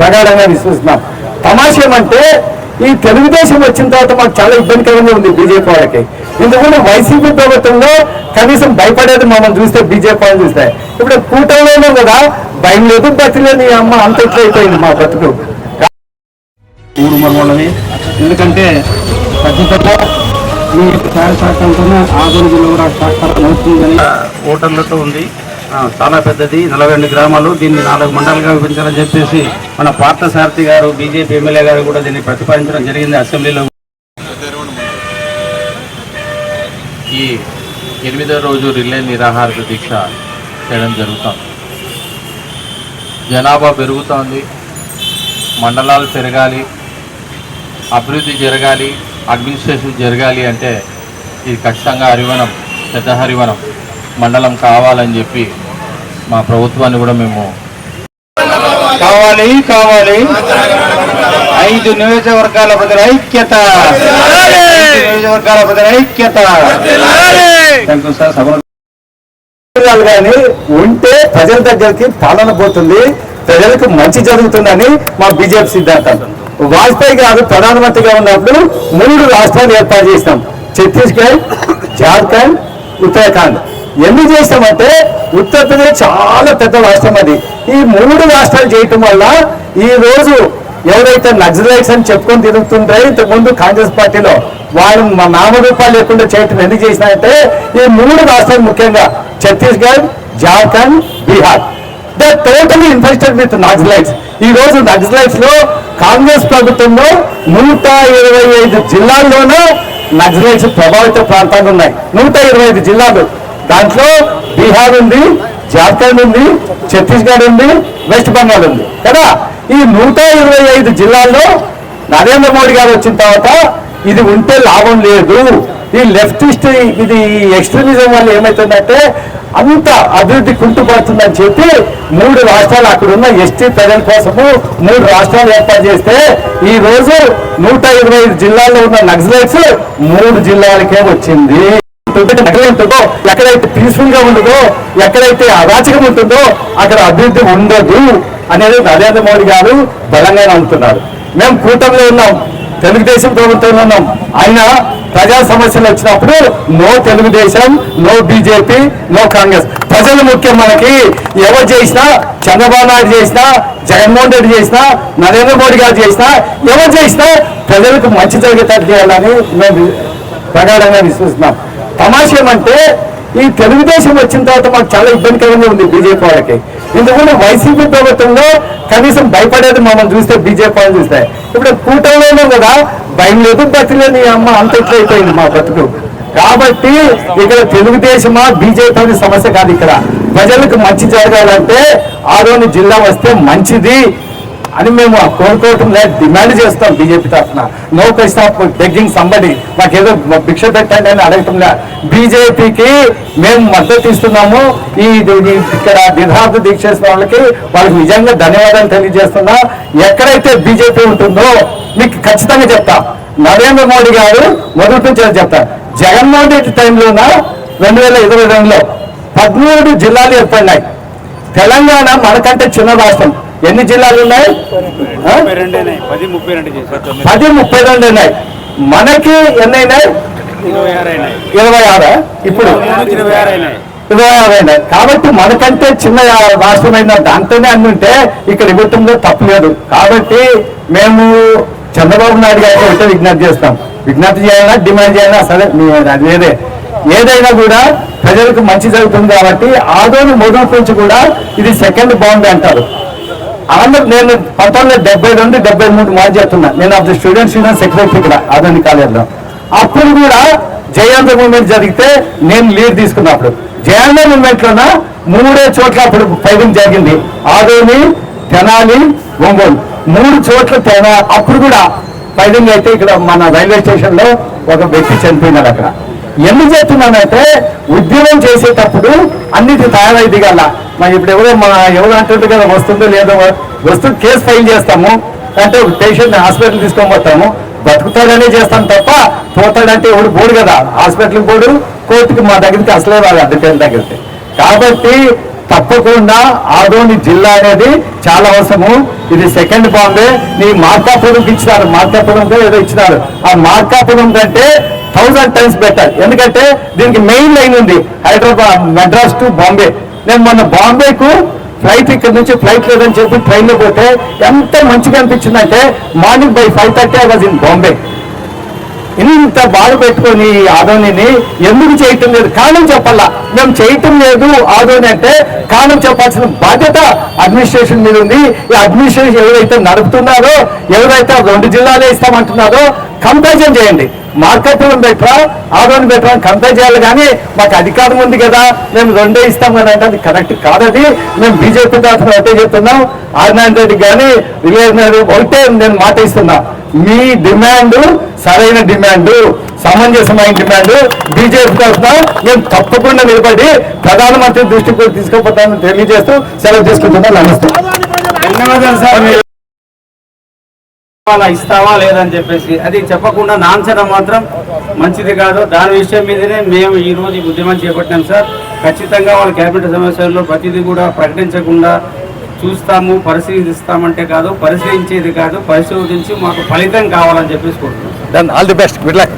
ప్రగాఢంగా విశ్వసిస్తున్నాం. తమాషేమంటే ఈ తెలుగుదేశం వచ్చిన తర్వాత మాకు చాలా ఇబ్బందికరంగా ఉంది బీజేపీ వాళ్ళకి. ఎందుకంటే వైసీపీ ప్రభుత్వంలో కనీసం భయపడేది మమ్మల్ని చూస్తే బీజేపీ వాళ్ళు చూస్తే. ఇప్పుడు కూటమిలోనే కదా భయం లేదు బతి లేదు అమ్మ అంత అయిపోయింది మా బతుకు. మరమలని ఎందుకంటే ఖచ్చితంగా ఆధునిక అవుతుందని ఓటర్లతో ఉంది. చాలా పెద్దది నలభై రెండు గ్రామాలు దీన్ని నాలుగు మండలాలుగా విభజించాలని చెప్పేసి మన పార్థసారథి గారు బీజేపీ ఎమ్మెల్యే గారు కూడా దీన్ని ప్రతిపాదించడం జరిగింది అసెంబ్లీలో. ఈ ఎనిమిదో రోజు రిలే నిరాహార దీక్ష చేయడం జరుగుతాం జనాభా పెరుగుతోంది మండలాలు పెరగాలి అభివృద్ధి జరగాలి అడ్మినిస్ట్రేషన్ జరగాలి అంటే ఇది ఖచ్చితంగా హరివనం పెద్ద హరివనం మండలం కావాలని చెప్పి మా ప్రభుత్వాన్ని కూడా మేము కావాలి కావాలి. ఐదు నియోజకవర్గాల ప్రజల ఐక్యత. నియోజకవర్గాల ప్రజల ఐక్యత. కానీ ఉంటే ప్రజల దగ్గరికి పాలన పోతుంది ప్రజలకు మంచి జరుగుతుందని మా బీజేపీ సిద్ధాంతం. వాజ్పేయి గారు ప్రధానమంత్రిగా ఉన్నప్పుడు మూడు రాష్ట్రాలు ఏర్పాటు చేసినాం. ఛత్తీస్గఢ్ జార్ఖండ్ ఉత్తరాఖండ్. ఎందుకు చేసినామంటే ఉత్తరప్రదేశ్ చాలా పెద్ద రాష్ట్రం అది. ఈ మూడు రాష్ట్రాలు చేయటం వల్ల ఈ రోజు ఎవరైతే నక్సలైట్స్ అని చెప్పుకొని తిరుగుతుంటారో ఇంతకు ముందు కాంగ్రెస్ పార్టీలో వాళ్ళు మా నామరూపాలు లేకుండా చేయటం ఎందుకు చేసినారంటే ఈ మూడు రాష్ట్రాలు ముఖ్యంగా Chhattisgarh Jharkhand Bihar. The totally infested with naxalites. ఈ రోజు నక్సలైట్స్లో కాంగ్రెస్ ప్రభుత్వంలో నూట ఇరవై ఐదు జిల్లాల్లోనూ నక్సలైట్స్ ప్రభావిత ప్రాంతాలు ఉన్నాయి. నూట ఇరవై ఐదు జిల్లాలు. దాంట్లో బీహార్ ఉంది జార్ఖండ్ ఉంది ఛత్తీస్గఢ్ ఉంది వెస్ట్ బెంగాల్ ఉంది. కదా? ఈ నూట ఇరవై ఐదు జిల్లాల్లో నరేంద్ర మోడీ గారు వచ్చిన తర్వాత ఇది ఉంటే లాభం లేదు. ఈ లెఫ్టిస్ట్ ఇది ఎక్స్ట్రీమిజం వల్ల ఏమవుతుందంటే అంత అభివృద్ధి కుంటుపడుతుందని చెప్పి మూడు రాష్ట్రాలు అక్కడ ఉన్న ఎస్టీ ప్రజల కోసము మూడు రాష్ట్రాలు ఏర్పాటు చేస్తే ఈ రోజు నూట ఇరవై ఐదు జిల్లాల్లో ఉన్న నక్సలైట్స్ మూడు జిల్లాలకే వచ్చింది. ఎక్కడ ఉంటుందో ఎక్కడైతే పీస్ఫుల్గా ఉండదో ఎక్కడైతే అరాచకం ఉంటుందో అక్కడ అభివృద్ధి ఉండదు అనేది నరేంద్ర మోడీ గారు బలంగా నమ్ముతున్నారు. మేము కూటమిలో ఉన్నాం తెలుగుదేశం ప్రభుత్వంలో ఉన్నాం. అయినా ప్రజా సమస్యలు వచ్చినప్పుడు no Telugu Desam no BJP no Congress. ప్రజలు ముఖ్యం మనకి. ఎవరు చేసినా చంద్రబాబు నాయుడు చేసినా జగన్మోహన్ రెడ్డి చేసినా నరేంద్ర మోడీ గారు చేసినా ఎవరు చేసినా ప్రజలకు మంచి జరిగేటట్టు చేయాలని మేము ప్రగాఢంగా విశ్వసిస్తున్నాం. తమాషేమంటే ఈ తెలుగుదేశం వచ్చిన తర్వాత మాకు చాలా ఇబ్బందికరంగా ఉంది బీజేపీ వాళ్ళకి. ఎందుకంటే వైసీపీ ప్రభుత్వంలో కనీసం భయపడేది మమ్మల్ని చూస్తే బీజేపీ వాళ్ళు చూస్తే. ఇప్పుడు కూటమిలోనే కదా భయం లేదు బతిలేదు అమ్మ అంత ఇట్లయిపోయింది మా బతుకు. కాబట్టి ఇక్కడ తెలుగుదేశమా బీజేపీ అనే సమస్య కాదు ఇక్కడ. ప్రజలకు మంచి జరగాలంటే ఆరోని జిల్లా వస్తే మంచిది. అని మేము కోరుకోవటం లేదు డిమాండ్ చేస్తాం బీజేపీ తరఫున. No question of begging somebody మాకేదో భిక్ష పెట్టండి అని అడగటం లేదు బీజేపీకి మేము మద్దతు ఇస్తున్నాము. ఈ ఇది- ఇక్కడ నిరాహార దీక్ష చేసిన వాళ్ళకి వాళ్ళకి నిజంగా ధన్యవాదాలు తెలియజేస్తున్నా. ఎక్కడైతే బీజేపీ ఉంటుందో మీకు ఖచ్చితంగా చెప్తా. నరేంద్ర మోడీ గారు మొదటి నుంచి చెప్తా. జగన్మోహన్ రెడ్డి టైంలోన? రెండు వేల ఇరవై రెండులో. పదమూడు జిల్లాలు ఏర్పడినాయి. తెలంగాణ మనకంటే చిన్న రాష్ట్రం. ఎన్ని జిల్లాలు ఉన్నాయి? పది ముప్పై రెండు ఉన్నాయి. మనకి ఎన్ని అయినాయి? ఇరవై ఆరు ఇప్పుడు ఇరవై ఆరు అయినాయి. కాబట్టి మనకంటే చిన్న రాష్ట్రం అయిన దాంతోనే అన్ని ఉంటే ఇక్కడ ఇవ్వటంలో తప్పలేదు కాబట్టి మేము చంద్రబాబు నాయుడు గారికి ఒకటే విజ్ఞప్తి చేస్తాం. విజ్ఞప్తి చేయాలన్నా డిమాండ్ చేయాలన్నా సరే అది వేరే ఏదైనా కూడా ప్రజలకు మంచి జరుగుతుంది కాబట్టి ఆదోని మొదటి నుంచి కూడా ఇది సెకండ్ బాంబే అంటారు. ఆంధ్ర నేను పంతొమ్మిది వందల డెబ్బై రెండు డెబ్బై మూడు మాది చేస్తున్నా. నేను of the students union secretary ఇక్కడ ఆధుని కాలేజ్లో. అప్పుడు కూడా జయాంధ్ర మూవ్మెంట్ జరిగితే నేను లీడ్ తీసుకున్నప్పుడు జయాంధ్ర మూవ్మెంట్లోన మూడే చోట్ల అప్పుడు ఫైటింగ్ జరిగింది. ఆదోని తెనాలి ఒంగోలు. మూడు చోట్ల తెనా అప్పుడు కూడా ఫైటింగ్ అయితే ఇక్కడ మన రైల్వే స్టేషన్లో ఒక వ్యక్తి చనిపోయినాడు అక్కడ. ఎందుకు చెప్తున్నానంటే ఉద్యమం చేసేటప్పుడు అన్నిటి తయారై దిగాల మరి ఇప్పుడు ఎవరో మా ఎవరు అంటుంటే కదా వస్తుందో లేదో వస్తుంది కేసు ఫైల్ చేస్తాము. అంటే పేషెంట్ హాస్పిటల్ తీసుకొని పోతాము. బతుకుతాడనే చేస్తాం తప్ప పోతాడంటే ఎవడు పోడు కదా. హాస్పిటల్కి పోడు కోర్టుకి మా దగ్గరికి అసలే రాదు అర్థం దగ్గరికి. కాబట్టి తప్పకుండా ఆదోని జిల్లా అనేది చాలా అవసరము. ఇది సెకండ్ బాంబే నీ మార్కాపురంకి ఇచ్చినారు. మార్కాపురం ఏదో ఇచ్చినారు. ఆ మార్కాపురం కంటే థౌసండ్ టైమ్స్ బెటర్ ఎందుకంటే దీనికి మెయిన్ లైన్ ఉంది. హైదరాబాద్ మెడ్రాస్ టు బాంబే నేను మొన్న బాంబేకు ఫ్లైట్ ఇక్కడ నుంచి ఫ్లైట్ లేదని చెప్పి ట్రైన్లో పోతే ఎంత మంచిగా అనిపించిందంటే morning by five thirty I was in Bombay. ఇంత బాధ పెట్టుకొని ఆదోనిని ఎందుకు చేయటం లేదు? కారణం చెప్పాలా? మేము చేయటం లేదు ఆదోని అంటే కారణం చెప్పాల్సిన బాధ్యత అడ్మినిస్ట్రేషన్ మీద ఉంది. ఈ అడ్మినిస్ట్రేషన్ ఎవరైతే నడుపుతున్నారో ఎవరైతే రెండు జిల్లాలే ఇస్తామంటున్నారో కంపారిజన్ చేయండి. మార్కెట్లో బెటరా ఆదోని బెటరా అని కంపేర్ చేయాలి కానీ మాకు అధికారం ఉంది కదా మేము రెండే ఇస్తాం కదా అంటే అది కరెక్ట్ కాదది. మేము బీజేపీ తరఫున ఒకటే చెప్తున్నాం. ఆదినారాయణ రెడ్డి కానీ విజయనగర్ ఒకటే నేను మాట ఇస్తున్నా. మీ డిమాండ్ సరైన డిమాండ్ సమంజసమైన డిమాండ్ బీజేపీ తరఫున మేము తప్పకుండా నిలబడి ప్రధానమంత్రి దృష్టికి తీసుకుపోతామని తెలియజేస్తూ సెలవు తీసుకుంటున్నాం నమస్తే. ధన్యవాదాలు సార్. అలా ఇస్తావా లేదని చెప్పేసి. అది చెప్పకుండా నాన్సడం మాత్రం మంచిది కాదు. దాని విషయం మీదనే మేము ఈ రోజు ఉద్యమం చేపట్టాం సార్. ఖచ్చితంగా వాళ్ళ క్యాబినెట్ సమావేశాల్లో ప్రతిదీ కూడా ప్రకటించకుండా చూస్తాము పరిశీలిస్తామంటే కాదు పరిశీలించేది కాదు పరిశోధించి మాకు ఫలితం కావాలని చెప్పేసి కోరుతున్నాం then all the best good luck